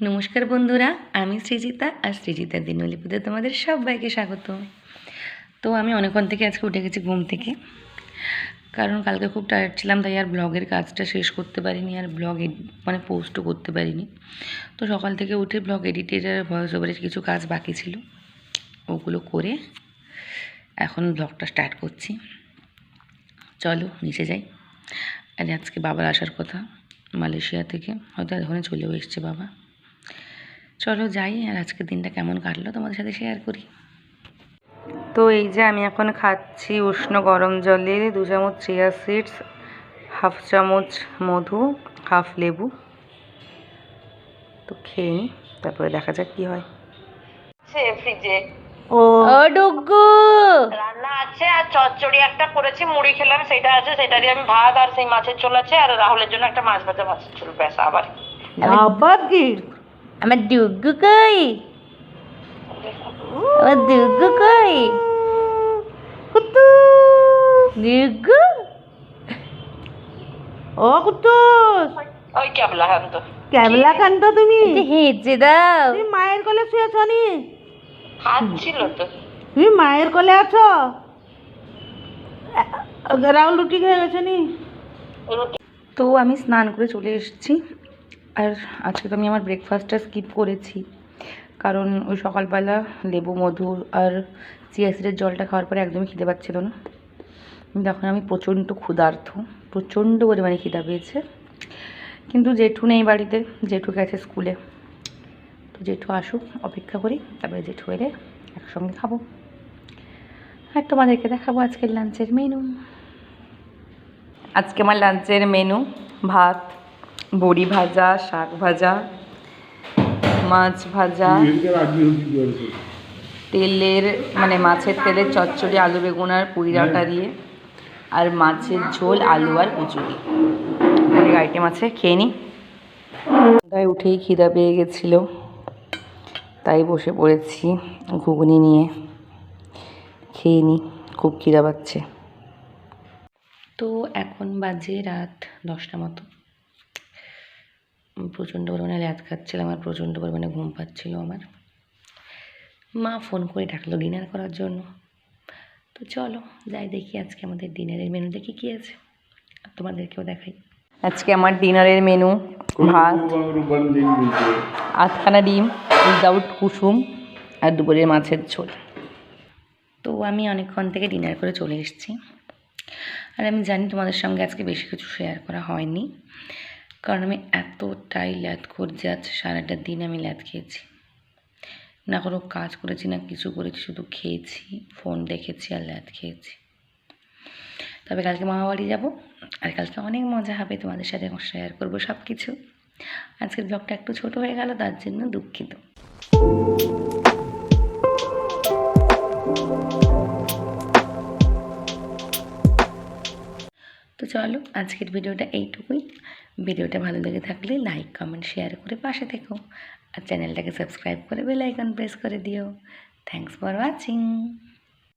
নমস্কার বন্ধুরা, আমি সৃজিতা আর সৃজিতার দিনলিপিতে তোমাদের সবাইকে স্বাগত। তো আমি অনেকক্ষণ থেকে আজকে উঠে গেছি ঘুম থেকে, কারণ কালকে খুব টায়ার্ড ছিলাম, তাই আর ব্লগের কাজটা শেষ করতে পারিনি, আর ব্লগ মানে পোস্টও করতে পারিনি। তো সকাল থেকে উঠে ব্লগ এডিটের ভয়েস ওভারের কিছু কাজ বাকি ছিল, ওগুলো করে এখন ব্লগটা স্টার্ট করছি। চলো নিচে যাই। আর আজকে বাবার আসার কথা মালয়েশিয়া থেকে। হয়তো এখনই চলেও এসছে বাবা। চলো যাই আর আজকের দিনটা কেমন কাটলো তোমাদের সাথে শেয়ার করি। তো এই যে আমি এখন খাচ্ছি উষ্ণ গরম জলে দু চামচ চিয়া সিডস হাফ চামচ মধু হাফ লেবু। তো খেয়ে নিই তারপরে দেখা যাক কী হয়। ফ্রিজে ও। ডুগু আছে আর চচ্চড়ি একটা করেছি মুড়ি খেলাম সেটা আছে সেটা দিয়ে আমি ভাত আর সেই মাছের ঝোল আছে আর রাহুলের জন্য একটা মাছ ভাজা মাছের ঝোল ব্যাস আবার। আবার কি আমার ডুগু কই? আমার ডুগু কই? ডুগু ও কুট্টুস ওই ক্যাবলা হ্যাঁ তো ক্যাবলা কান্ত তুমি? হেঁচে দাও। তুমি মায়ের কোলে শুয়েছ নি? খাচ্ছিল তো। তুমি মায়ের কোলে আছো? রাহুল রুটি খেয়ে গেছে নি? তো আমি স্নান করে চলে এসেছি। আর আজকে তো আমি আমার ব্রেকফাস্টটা স্কিপ করেছি। কারণ ওই সকালবেলা লেবু মধুর আর চিয়া সিডের জলটা খাওয়ার পরে একদমই খিদে পাচ্ছিল না। কিন্তু এখন আমি প্রচণ্ড ক্ষুধার্থ প্রচণ্ড পরিমাণে খিদা পেয়েছে। কিন্তু জেঠু নেই বাড়িতে জেঠু গেছে স্কুলে। তো জেঠু আসুক অপেক্ষা করি তারপরে জেঠু এলে একসঙ্গে খাব। আর তোমাদেরকে দেখাবো আজকের লাঞ্চের মেনু। আজকে আমার লাঞ্চের মেনু, ভাত, বড়ি ভাজা, শাক ভাজা, মাছ ভাজা, তেলের মানে মাছের তেলের চচ্চড়ি, আলু বেগুন আর পুরি ডাঁটা দিয়ে, আর মাছের ঝোল, আলু আর কচুরি। আইটেম আছে, খেয়ে নিই গায়ে উঠেই খিদা পেয়ে গেছিল, তাই বসে পড়েছি ঘুগনি নিয়ে। খেয়ে নিই খুব খিদা পাচ্ছে। তো এখন বাজে রাত দশটা মতো। প্রচণ্ড পরিমাণে ল্যাদ খাচ্ছিলাম আর প্রচণ্ড পরিমাণে ঘুম পাচ্ছিল আমার। মা ফোন করে ডাকলো ডিনার করার জন্য। তো চলো যাই দেখি আজকে আমাদের ডিনারের মেনুতে কী কী আছে। আর তোমাদেরকেও দেখাই। আজকে আমার ডিনারের মেনু ভাত আটখানা ডিম উইদাউট কুসুম আর দুপুরের মাছের ঝোল। তো আমি অনেকক্ষণ থেকে ডিনার করে চলে এসেছি। আর আমি জানি তোমাদের সঙ্গে আজকে বেশি কিছু শেয়ার করা হয়নি। কারণ আমি এতটাই ল্যাদ করছি, আজ সারাটা দিন আমি ল্যাদ খেয়েছি। না কোনো কাজ করেছি, না কিছু করেছি, শুধু খেয়েছি ফোন দেখেছি আর ল্যাদ খেয়েছি। তবে কালকে মামা বাড়ি যাব, আর কালকে অনেক মজা হবে তোমাদের সাথে শেয়ার করব সব কিছু আজকের ব্লগটা একটু ছোট হয়ে গেল, তার জন্য দুঃখিত। তো চলো, আজকের ভিডিওটা এইটুকুই। ভিডিওটা ভালো লেগে থাকলে লাইক কমেন্ট শেয়ার করে পাশে থেকো। আর চ্যানেলটাকে সাবস্ক্রাইব করে বেলাইকন প্রেস করে দিও। Thanks for watching